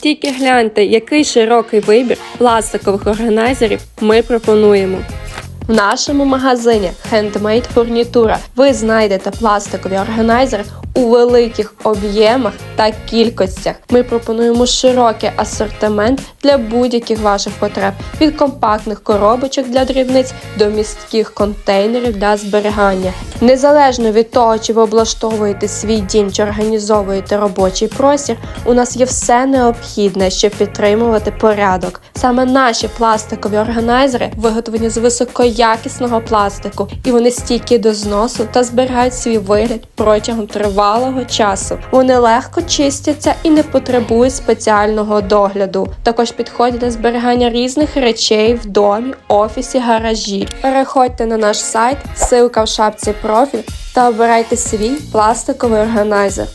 Тільки гляньте, який широкий вибір пластикових органайзерів ми пропонуємо. В нашому магазині Handmade Фурнітура ви знайдете пластикові органайзери у великих об'ємах та кількостях. Ми пропонуємо широкий асортимент для будь-яких ваших потреб від компактних коробочок для дрібниць до містких контейнерів для зберігання. Незалежно від того, чи ви облаштовуєте свій дім чи організовуєте робочий простір, у нас є все необхідне, щоб підтримувати порядок. Саме наші пластикові органайзери виготовлені з високоякісного пластику, і вони стійкі до зносу та зберігають свій вигляд протягом тривалого часу. Вони легко чистяться і не потребують спеціального догляду. Також підходять для зберігання різних речей в домі, офісі, гаражі. Переходьте на наш сайт, ссылка в шапці профіль та обирайте свій пластиковий органайзер.